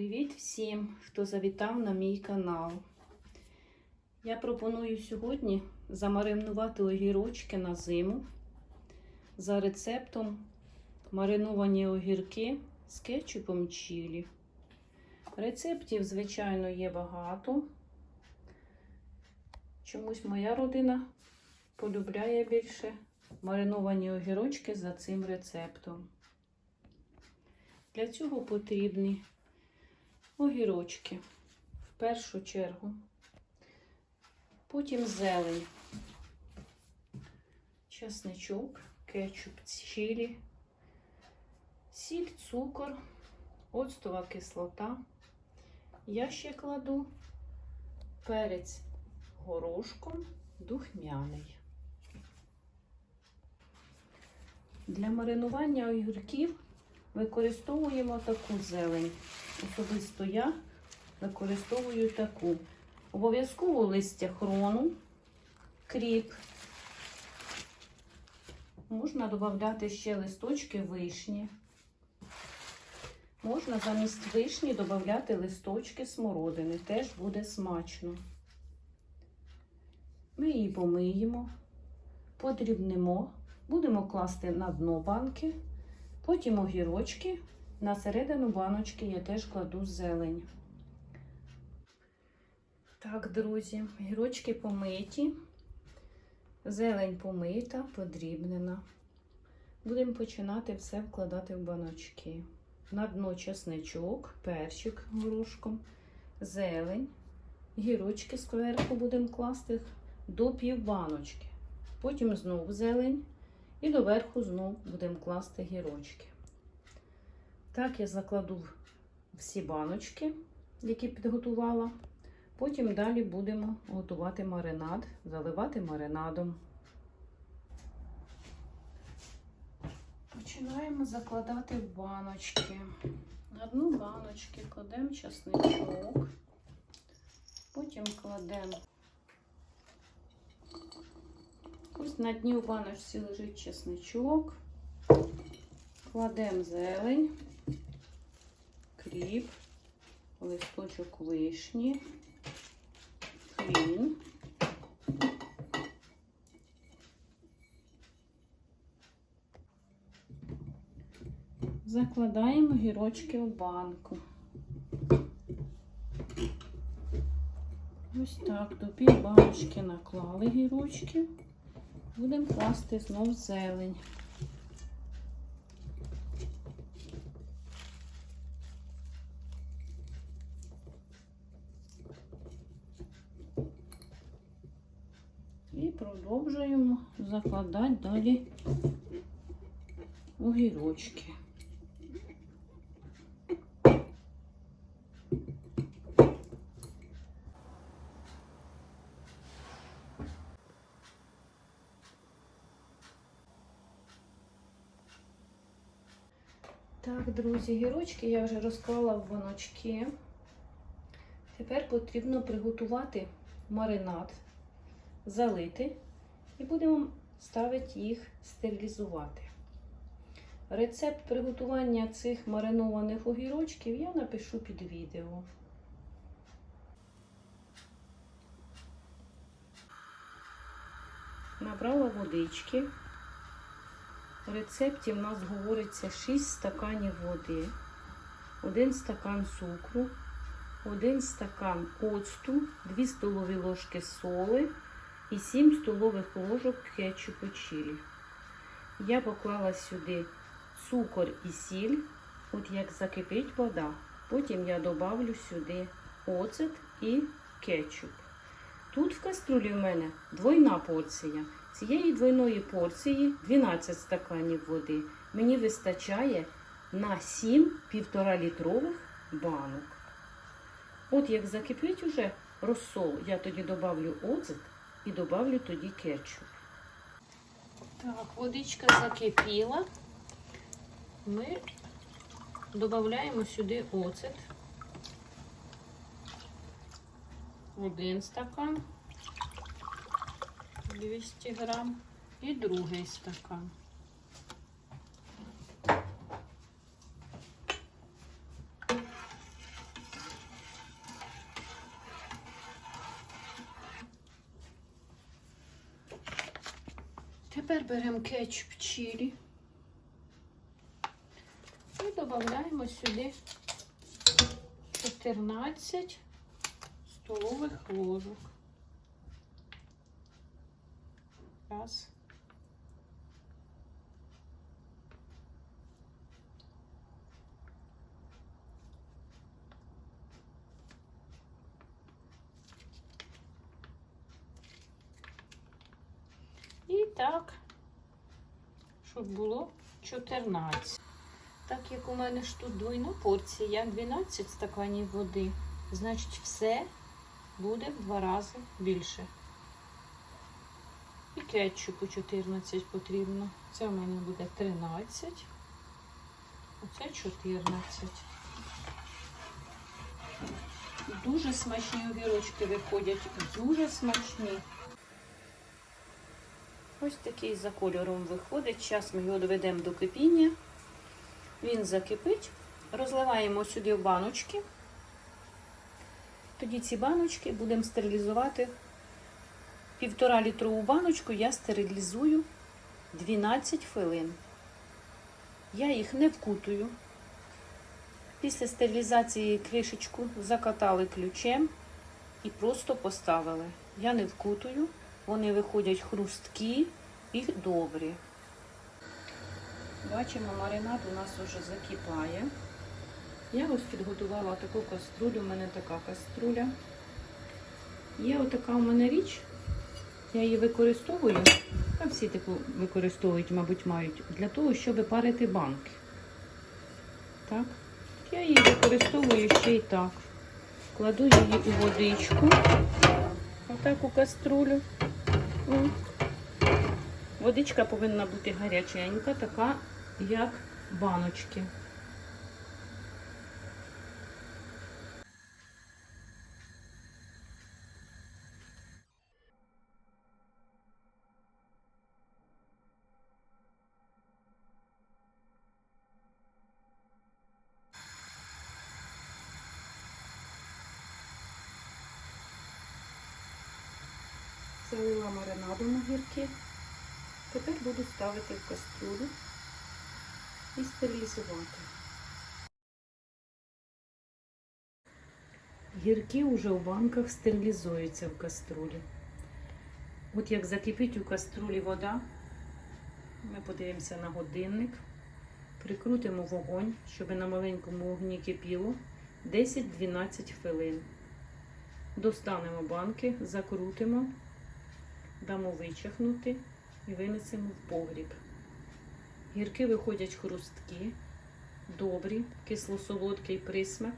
Привіт всім, хто завітав на мій канал. Я пропоную сьогодні замаринувати огірочки на зиму за рецептом мариновані огірки з кетчупом чилі. Рецептів, звичайно, є багато. Чомусь моя родина полюбляє більше мариновані огірочки за цим рецептом. Для цього потрібні огірочки в першу чергу, потім зелень, чесничок, кетчуп, чилі, сіль, цукор, оцтова кислота. Я ще кладу перець горошком духмяний. Для маринування огірків використовуємо таку зелень. Особисто я використовую таку. Обов'язково листя хрону, кріп. Можна додати ще листочки вишні. Можна замість вишні додати листочки смородини. Теж буде смачно. Ми її помиємо, подрібнемо, будемо класти на дно банки, потім огірочки. На середину баночки я теж кладу зелень. Так, друзі, гірочки помиті, зелень помита, подрібнена. Будемо починати все вкладати в баночки. На дно чесничок, перчик горошком, зелень, гірочки зверху будемо класти до пів баночки. Потім знову зелень і доверху знову будемо класти гірочки. Так, я закладу всі баночки, які підготувала. Потім далі будемо готувати маринад, заливати маринадом. Починаємо закладати в баночки. На дну баночки кладемо чесничок, потім кладемо. Ось на дні у баночці лежить чесничок, кладемо зелень кріп, листочок вишні, хрін. Закладаємо гірочки в банку. Ось так, до пів баночки наклали гірочки. Будемо класти знов зелень. І продовжуємо закладати далі огірочки. Так, друзі, гірочки я вже розклала в баночки. Тепер потрібно приготувати маринад залити і будемо ставити їх стерилізувати. Рецепт приготування цих маринованих огірочків я напишу під відео. Набрала водички. В рецепті в нас говориться 6 стаканів води, 1 стакан цукру, 1 стакан оцту, 2 столові ложки соли і 7 столових ложок кетчупу чилі. Я поклала сюди цукор і сіль, от як закипить вода. Потім я добавлю сюди оцет і кетчуп. Тут в каструлі в мене двойна порція. Цієї двойної порції 12 стаканів води. Мені вистачає на 7 1,5 літрових банок. От як закипить уже розсол, я тоді добавлю оцет і добавлю тоді кетчуп. Так, водичка закипіла. Ми додаємо сюди оцет. один стакан, 200 грам. І другий стакан. Тепер беремо кетчуп чилі. І додаємо сюди 14 столових ложок. Раз. І так, щоб було 14. Так як у мене ж тут двойна порція, 12 стаканів води, значить все буде в два рази більше. І кетчупу 14 потрібно. Це в мене буде 13, оце 14. Дуже смачні огірочки виходять, дуже смачні. Ось такий за кольором виходить. Зараз ми його доведемо до кипіння. Він закипить. Розливаємо сюди в баночки. Тоді ці баночки будемо стерилізувати. Півтора літрову баночку я стерилізую 12 хвилин. Я їх не вкутую. Після стерилізації кришечку закатали ключем і просто поставили. Я не вкутую. Вони виходять хрусткі і добрі. Бачимо, маринад у нас вже закипає. Я ось підготувала таку каструлю, у мене така каструля. Є отака у мене річ. Я її використовую, а всі таку використовують, мабуть, мають, для того, щоб парити банки. Так. Я її використовую ще й так. Кладу її у водичку. Отак у каструлю. Водичка повинна бути гаряченька, така, як баночки. Залила на гірки. Тепер буду ставити в кастрюлю і стерилізувати. Гірки вже у банках стерилізуються в каструлі. От як закипить у каструлі вода, ми подивимося на годинник, прикрутимо вогонь, щоб на маленькому вогні кипіло 10-12 хвилин. Достанемо банки, закрутимо, дамо вичахнути і винесемо в погріб. Гірки виходять хрусткі, добрі, кисло-солодкий присмак,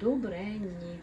добренні.